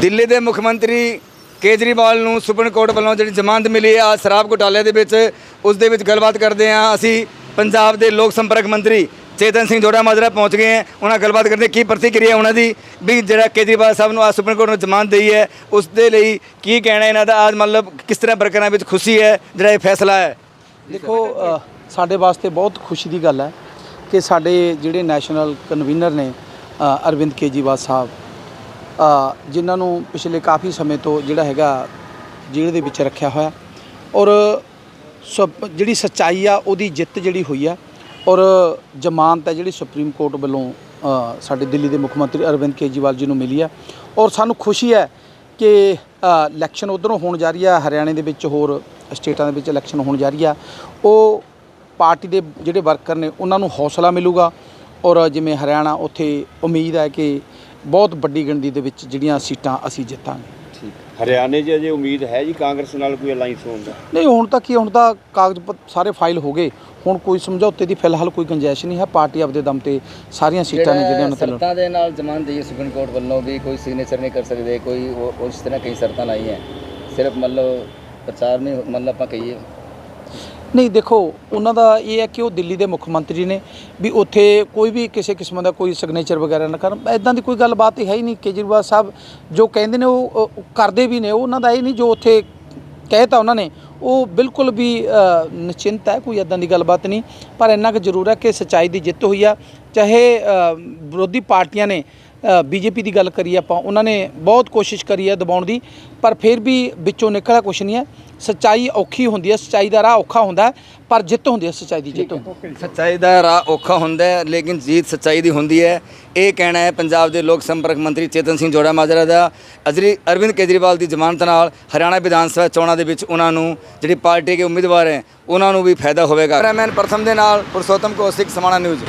ਦਿੱਲੀ ਦੇ ਮੁੱਖ ਮੰਤਰੀ ਕੇਜਰੀਵਾਲ ਨੂੰ ਸੁਪਰੀਮ ਕੋਰਟ ਵੱਲੋਂ ਜਿਹੜੀ ਜ਼ਮਾਨਤ ਮਿਲੀ ਆ ਸ਼ਰਾਬ ਘੁਟਾਲੇ ਦੇ ਵਿੱਚ, ਉਸ ਦੇ ਵਿੱਚ ਗੱਲਬਾਤ ਕਰਦੇ ਆ। ਅਸੀਂ ਪੰਜਾਬ ਦੇ ਲੋਕ ਸੰਪਰਕ ਮੰਤਰੀ ਚੇਤਨ ਸਿੰਘ ਜੋੜਾ ਮਾਜਰਾ ਪਹੁੰਚ ਗਏ ਹੈ ਉਹਨਾਂ ਗੱਲਬਾਤ ਕਰਦੇ ਕੀ ਪ੍ਰਤੀਕਿਰਿਆ ਉਹਨਾਂ ਦੀ? ਵੀ ਜਿਹੜਾ ਕੇਜਰੀਵਾਲ ਸਾਹਿਬ ਨੂੰ ਆ ਸੁਪਰੀਮ ਕੋਰਟ ਨੇ ਜ਼ਮਾਨਤ ਦੇਈ ਹੈ, ਉਸ ਦੇ ਲਈ ਕੀ ਕਹਿਣਾ ਇਹਨਾਂ ਦਾ? ਅੱਜ ਮਤਲਬ ਕਿਸ ਤਰ੍ਹਾਂ ਵਰਕਰਾਂ ਵਿੱਚ ਖੁਸ਼ੀ ਹੈ? ਜਿਹੜਾ ਇਹ ਫੈਸਲਾ ਹੈ। ਦੇਖੋ ਸਾਡੇ ਵਾਸਤੇ ਬਹੁਤ ਖੁਸ਼ੀ ਦੀ ਗੱਲ ਹੈ ਕਿ ਸਾਡੇ ਜਿਹੜੇ ਨੈਸ਼ਨਲ ਕਨਵੀਨਰ ਨੇ ਅਰਵਿੰਦ ਕੇਜੀਵਾਲ ਸਾਹਿਬ ਜਿਨ੍ਹਾਂ ਨੂੰ ਪਿਛਲੇ ਕਾਫੀ ਸਮੇਂ ਤੋਂ ਜਿਹੜਾ ਹੈਗਾ ਜੇਲ੍ਹ ਦੇ ਵਿੱਚ ਰੱਖਿਆ ਹੋਇਆ। ਔਰ ਸਭ ਜਿਹੜੀ ਸੱਚਾਈ ਆ, ਉਹਦੀ ਜਿੱਤ ਜਿਹੜੀ ਹੋਈ ਆ। ਔਰ ਜ਼ਮਾਨਤ ਹੈ ਜਿਹੜੀ ਸੁਪਰੀਮ ਕੋਰਟ ਵੱਲੋਂ ਸਾਡੇ ਦਿੱਲੀ ਦੇ ਮੁੱਖ ਮੰਤਰੀ ਅਰਵਿੰਦ ਕੇਜੀਵਾਲ ਜੀ ਨੂੰ ਮਿਲੀ ਆ। ਔਰ ਸਾਨੂੰ ਖੁਸ਼ੀ ਹੈ ਕਿ ਇਲੈਕਸ਼ਨ ਉਧਰੋਂ ਹੋਣ ਜਾ ਰਹੀ ਆ, ਹਰਿਆਣੇ ਦੇ ਵਿੱਚ ਹੋਰ ਸਟੇਟਾਂ ਦੇ ਵਿੱਚ ਇਲੈਕਸ਼ਨ ਹੋਣ ਜਾ ਰਹੀ ਆ। ਉਹ ਪਾਰਟੀ ਦੇ ਜਿਹੜੇ ਵਰਕਰ ਨੇ, ਉਹਨਾਂ ਨੂੰ ਹੌਸਲਾ ਮਿਲੂਗਾ। ਔਰ ਜਿਵੇਂ ਹਰਿਆਣਾ, ਉੱਥੇ ਉਮੀਦ ਹੈ ਕਿ ਬਹੁਤ ਵੱਡੀ ਗਿਣਤੀ ਦੇ ਵਿੱਚ ਜਿਹੜੀਆਂ ਸੀਟਾਂ ਅਸੀਂ ਜਿੱਤਾਂਗੇ। ਹਰਿਆਣੇ 'ਚ ਅਜੇ ਉਮੀਦ ਹੈ ਜੀ ਕਾਂਗਰਸ ਨਾਲ ਕੋਈ ਅਲਾਈਅੰਸ ਹੋਣ ਦਾ? ਨਹੀਂ ਹੁਣ ਤੱਕ ਕੀ ਹੁਣ ਤਾਂ ਕਾਗਜ਼ ਪੱਤ- ਸਾਰੇ ਫਾਈਲ ਹੋ ਗਏ। ਹੁਣ ਕੋਈ ਸਮਝੌਤੇ ਦੀ ਫਿਲਹਾਲ ਕੋਈ ਗੁੰਜਾਇਸ਼ ਨਹੀਂ ਹੈ। ਪਾਰਟੀ ਆਪਦੇ ਦਮ ਤੇ ਸਾਰੀਆਂ ਸੀਟਾਂ ਨੇ ਜਿਹੜੀਆਂ ਉਹਨਾਂ ਤੇ ਸ਼ਰਤਾਂ ਦੇ ਨਾਲ ਜ਼ਮਾਨਤ ਦੀ ਸੁਪਰੀਮ ਕੋਰਟ ਵੱਲੋਂ ਵੀ ਕੋਈ ਸਿਗਨੇਚਰ ਨਹੀਂ ਕਰ ਸਕਦੇ ਕੋਈ ਉਸ ਤਰ੍ਹਾਂ ਕਈ ਸ਼ਰਤਾਂ ਲਾਈਆਂ। ਸਿਰਫ ਮਤਲਬ ਪ੍ਰਚਾਰ ਨਹੀਂ ਮਤਲਬ ਆਪਾਂ ਕਹੀਏ ਨਹੀਂ, ਦੇਖੋ, ਉਹਨਾਂ ਦਾ ਇਹ ਹੈ ਕਿ ਉਹ ਦਿੱਲੀ ਦੇ ਮੁੱਖ ਮੰਤਰੀ ਨੇ ਵੀ ਉੱਥੇ ਕੋਈ ਵੀ ਕਿਸੇ ਕਿਸਮ ਦਾ ਕੋਈ ਸਿਗਨੇਚਰ ਵਗੈਰਾ ਨਾ ਕਰਨ। ਐਦਾਂ ਦੀ ਕੋਈ ਗੱਲਬਾਤ ਹੈ ਹੀ ਨਹੀਂ। ਕੇਜਰੀਵਾਲ ਸਾਹਿਬ ਜੋ ਕਹਿੰਦੇ ਨੇ ਉਹ ਕਰਦੇ ਵੀ ਨੇ। ਉਹਨਾਂ ਦਾ ਇਹ ਨਹੀਂ ਜੋ ਉੱਥੇ ਕਹਿਤਾ ਉਹਨਾਂ ਨੇ, ਉਹ ਬਿਲਕੁਲ ਵੀ ਨਿਸ਼ਚਿੰਤ ਹੈ। ਕੋਈ ਐਦਾਂ ਦੀ ਗੱਲਬਾਤ ਨਹੀਂ। ਪਰ ਇੰਨਾ ਕੁ ਜ਼ਰੂਰ ਹੈ ਕਿ ਸੱਚਾਈ ਦੀ ਜਿੱਤ ਹੋਈ ਆ। ਚਾਹੇ ਵਿਰੋਧੀ ਪਾਰਟੀਆਂ ਨੇ ਬੀਜੇਪੀ ਦੀ ਗੱਲ ਕਰੀ ਆਪਾਂ, ਉਹਨਾਂ ਨੇ ਬਹੁਤ ਕੋਸ਼ਿਸ਼ ਕਰੀ ਹੈ ਦਬਾਉਣ ਦੀ, ਪਰ ਫਿਰ ਵੀ ਵਿੱਚੋਂ ਨਿਕਲਿਆ ਕੁਛ ਨਹੀਂ ਹੈ। ਸੱਚਾਈ ਔਖੀ ਹੁੰਦੀ ਹੈ, ਸੱਚਾਈ ਦਾ ਰਾਹ ਔਖਾ ਹੁੰਦਾ ਪਰ ਜਿੱਤ ਹੁੰਦੀ ਹੈ ਸੱਚਾਈ ਦੀ, ਜਿੱਤ ਸੱਚਾਈ ਦਾ ਰਾਹ ਔਖਾ ਹੁੰਦਾ ਹੈ, ਲੇਕਿਨ ਜੀਤ ਸੱਚਾਈ ਦੀ ਹੁੰਦੀ ਹੈ। ਇਹ ਕਹਿਣਾ ਹੈ, ਪੰਜਾਬ ਦੇ ਲੋਕ ਸੰਪਰਕ ਮੰਤਰੀ ਚੇਤਨ ਸਿੰਘ ਜੋੜਾ ਮਾਜਰਾ ਦਾ ਅਜਰੀ ਅਰਵਿੰਦ ਕੇਜਰੀਵਾਲ ਦੀ ਜ਼ਮਾਨਤ ਨਾਲ ਹਰਿਆਣਾ ਵਿਧਾਨ ਸਭਾ ਚੋਣਾਂ ਦੇ ਵਿੱਚ ਉਹਨਾਂ ਨੂੰ ਜਿਹੜੀ ਪਾਰਟੀ ਦੇ ਉਮੀਦਵਾਰ ਹੈ, ਉਹਨਾਂ ਨੂੰ ਵੀ ਫਾਇਦਾ ਹੋਵੇਗਾ। ਕੈਮਰਾਮੈਨ ਪ੍ਰਥਮ ਦੇ ਨਾਲ ਪੁਰਸ਼ੋਤਮ ਕੌਸ਼ਿਕ, ਸਮਾਣਾ ਨਿਊਜ਼।